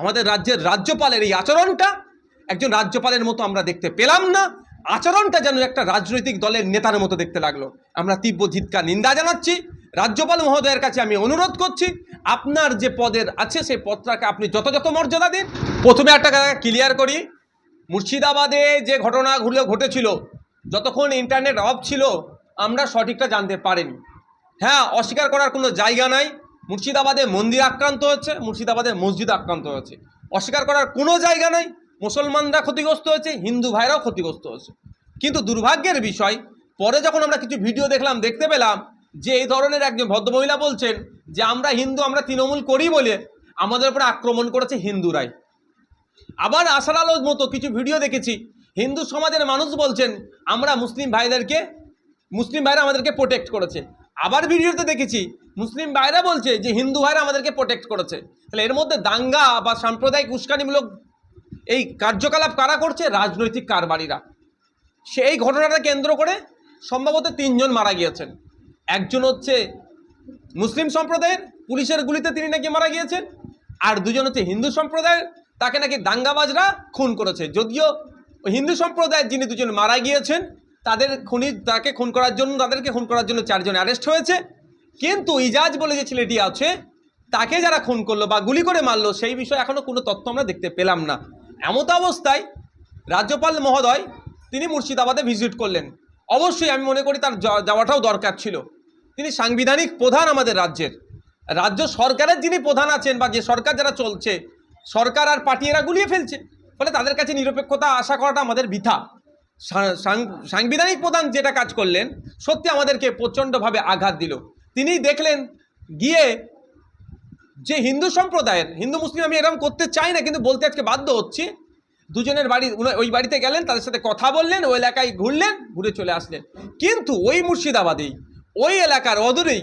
আমাদের রাজ্যের রাজ্যপালের এই আচরণটা, একজন রাজ্যপালের মতো আমরা দেখতে পেলাম না, আচরণটা যেন একটা রাজনৈতিক দলের নেতার মতো দেখতে লাগল। আমরা তীব্র ধিৎকার নিন্দা জানাচ্ছি। রাজ্যপাল মহোদয়ের কাছে আমি অনুরোধ করছি, আপনার যে পদের আছে সেই পদটাকে আপনি যথাযথ মর্যাদা দিন। প্রথমে একটা ক্লিয়ার করি, মুর্শিদাবাদে যে ঘটনাগুলো ঘটেছিল, যতক্ষণ ইন্টারনেট অফ ছিল, আমরা সঠিকটা জানতে পারিনি। হ্যাঁ অস্বীকার করার কোনো জায়গা নাই। মুর্শিদাবাদে মন্দির আক্রান্ত হচ্ছে মুর্শিদাবাদে মসজিদ আক্রান্ত হয়েছে। অস্বীকার করার কোনো জায়গা নাই, মুসলমানরা ক্ষতিগ্রস্ত হয়েছে, হিন্দু ভাইরাও ক্ষতিগ্রস্ত হয়েছে। কিন্তু দুর্ভাগ্যের বিষয়, পরে যখন আমরা কিছু ভিডিও দেখলাম, দেখতে পেলাম যে এই ধরনের একজন ভদ্রমহিলা বলছেন যে, আমরা হিন্দু, আমরা তৃণমূল করি বলে আমাদের উপরে আক্রমণ করেছে হিন্দুরাই। আবার আশার আলোর মতো কিছু ভিডিও দেখেছি, হিন্দু সমাজের মানুষ বলছেন, আমরা মুসলিম ভাইদেরকে, মুসলিম ভাইরা আমাদেরকে প্রোটেক্ট করেছে। আবার ভিডিওতে দেখেছি মুসলিম ভাইরা বলছে যে হিন্দু ভাইরা আমাদেরকে প্রোটেক্ট করেছে। তাহলে এর মধ্যে দাঙ্গা বা সাম্প্রদায়িক উস্কানিমূলক এই কার্যকলাপ কারা করছে? রাজনৈতিক কারবারিরা। সেই ঘটনাটা কেন্দ্র করে সম্ভবত তিনজন মারা গিয়েছেন। একজন হচ্ছে মুসলিম সম্প্রদায়ের, পুলিশের গুলিতে তিনি নাকি মারা গিয়েছেন। আর দুজন হচ্ছে হিন্দু সম্প্রদায়ের, তাকে নাকি দাঙ্গাবাজরা খুন করেছে। যদিও হিন্দু সম্প্রদায়ের যিনি দুজন মারা গিয়েছেন, তাদের খুনি, তাকে খুন করার জন্য, তাদেরকে খুন করার জন্য চারজন অ্যারেস্ট হয়েছে। কিন্তু ইজাজ বলে যে ছেলেটি আছে, তাকে যারা খুন করল বা গুলি করে মারলো, সেই বিষয়ে এখনও কোনো তথ্য আমরা দেখতে পেলাম না। এমত অবস্থায় রাজ্যপাল মহোদয়, তিনি মুর্শিদাবাদে ভিজিট করলেন। অবশ্যই আমি মনে করি তার যাওয়াটাও দরকার ছিল। তিনি সাংবিধানিক প্রধান আমাদের রাজ্যের। রাজ্য সরকারের যিনি প্রধান আছেন বা যে সরকার যারা চলছে, সরকার আর পার্টি এরা গুলিয়ে ফেলছে। ফলে তাদের কাছে নিরপেক্ষতা আশা করাটা আমাদের বৃথা। সাংবিধানিক প্রধান যেটা কাজ করলেন, সত্যি আমাদেরকে প্রচণ্ডভাবে আঘাত দিল। তিনি দেখলেন গিয়ে যে হিন্দু সম্প্রদায়ের, হিন্দু মুসলিম আমি এরকম করতে চাই না, কিন্তু বলতে আজকে বাধ্য হচ্ছি। দুজনের বাড়ি ওই বাড়িতে গেলেন, তাদের সাথে কথা বললেন, ওই এলাকায় ঘুরলেন, ঘুরে চলে আসলেন। কিন্তু ওই মুর্শিদাবাদেই, ওই এলাকার অদূরেই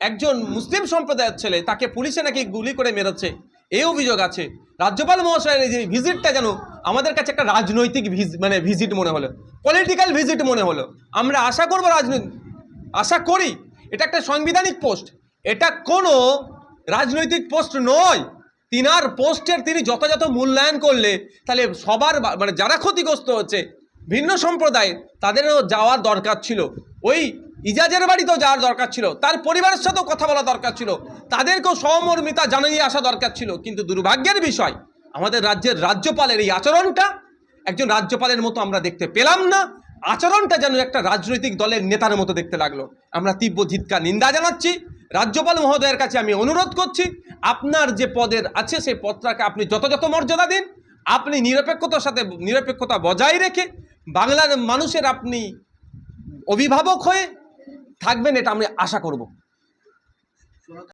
একজন মুসলিম সম্প্রদায়ের ছেলে, তাকে পুলিশে নাকি গুলি করে মেরেছে এই অভিযোগ আছে। রাজ্যপাল মহাশয়ের এই যে ভিজিটটা যেন আমাদের কাছে একটা রাজনৈতিক মানে ভিজিট মনে হলো, পলিটিক্যাল ভিজিট মনে হলো। আমরা আশা করব রাজনৈতিক আশা করি এটা একটা সাংবিধানিক পোস্ট। এটা কোনো রাজনৈতিক পোস্ট নয়। তিনার পোস্টের তিনি যথাযথ মূল্যায়ন করলে তাহলে সবার মানে যারা ক্ষতিগ্রস্ত হচ্ছে, ভিন্ন সম্প্রদায়, তাদেরও যাওয়ার দরকার ছিল। ওই ইজাজের বাড়িতেও যাওয়ার দরকার ছিল। তার পরিবারের সাথেও কথা বলা দরকার ছিল। তাদেরকেও সহমর্মিতা জানিয়ে আসা দরকার ছিল। কিন্তু দুর্ভাগ্যের বিষয়, আমাদের রাজ্যের রাজ্যপালের এই আচরণটা, একজন রাজ্যপালের মতো আমরা দেখতে পেলাম না। আচরণটা যেন একটা রাজনৈতিক দলের নেতার মতো দেখতে লাগল। আমরা তীব্র ধিৎকার নিন্দা জানাচ্ছি। রাজ্যপাল মহোদয়ের কাছে আমি অনুরোধ করছি, আপনার যে পদের আছে সেই পদটাকে আপনি যথাযথ মর্যাদা দিন, আপনি নিরপেক্ষতার সাথে, নিরপেক্ষতা বজায় রেখে বাংলার মানুষের আপনি অভিভাবক হয়ে থাকবেন, এটা আমি আশা করব।